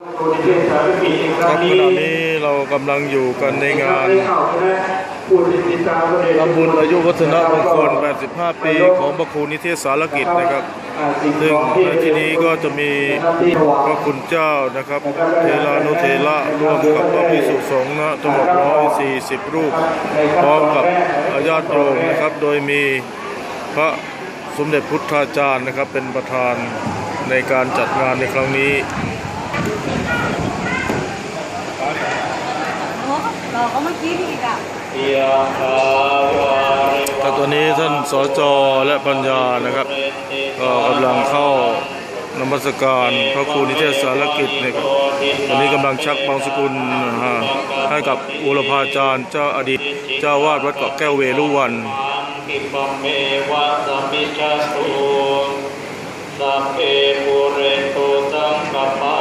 ครับขณะนี้เรากำลังอยู่กันในงานทำบุญอายุวัฒนมงคล 85 ปีของพระครูนิเทศสารกิจนะครับ ซึ่งในที่นี้ก็จะมีพระคุณเจ้านะครับ เทรานุเทระร่วมกับพระภิกษุสงฆ์นะทั้งหมด140 รูป พร้อมกับญาติโยมนะครับ โดยมีพระสมเด็จพุทธาจารย์นะครับเป็นประธานในการจัดงานในครั้งนี้ โอ้เราก็เมื่อกี้นี่อีกอะครับตอนนี้ท่านสจและปัญญานะครับก็กำลังเข้านมัสการพระครูนิเทศสารกิจนะครับตอนนี้กำลังชักบางสกุลนะฮะให้กับอุรพาจารย์เจ้าอดีต เจ้าวาดวัดเกาะแก้วเวรุวันกิปเมวะสมมิจตุสัพเพปุเรตุสังกปา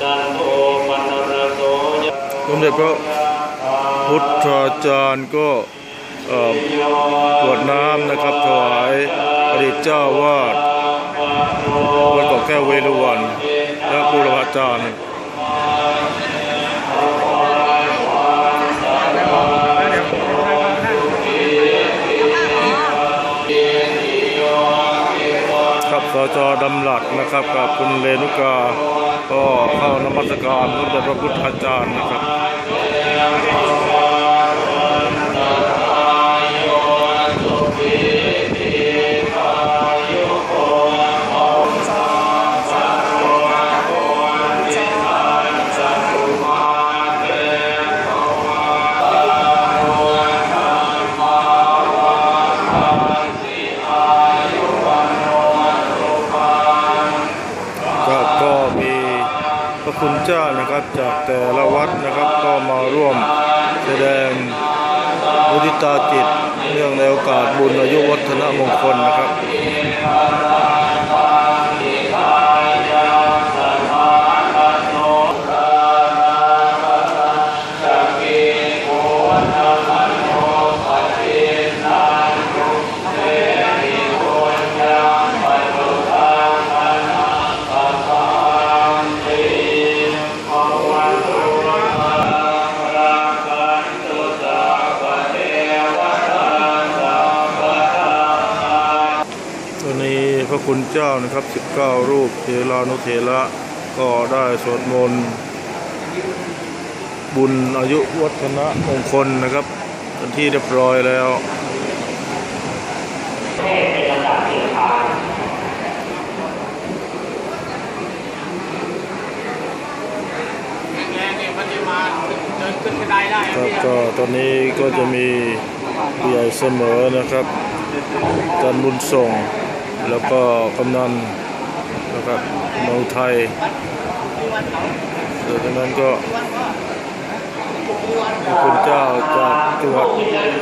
จันโทปนรโสยะ ส มเด็จพระพุทธาจารย์ก็เอ่อกวดน้ำนะครับถวายอดีตเจ้าวาดวัดเกาะแก้วเวรุวัน และบุรพาจารย์ครับสจดำหลัดนะครับกับคุณเรนุกา ก็เข้านมัสการสมเด็จพระพุทธอาจารย์นะครับ ก็ พระคุณเจ้านะครับจากแต่ละวัดนะครับก็มาร่วมแสดงมุทิตาจิตเรื่องในโอกาสบุญอายุวัฒนมงคลนะครับ คุณเจ้านะครับ 19 รูปเทรานุเทระก็ได้สวดมนต์บุญอายุวัฒนะมงคลนะครับเป็นที่เรียบร้อยแล้วแรงเนี่ยมันจะมาเดินขึ้นกระไดได้ครับก็ตอนนี้ก็จะมีผู้ใหญ่เสมอนะครับจันบุญส่ง แล้วก็กำนันนะครับเมืองไทยเดี๋ยวจากนั้นก็คุณเจ้าจากจังหวัด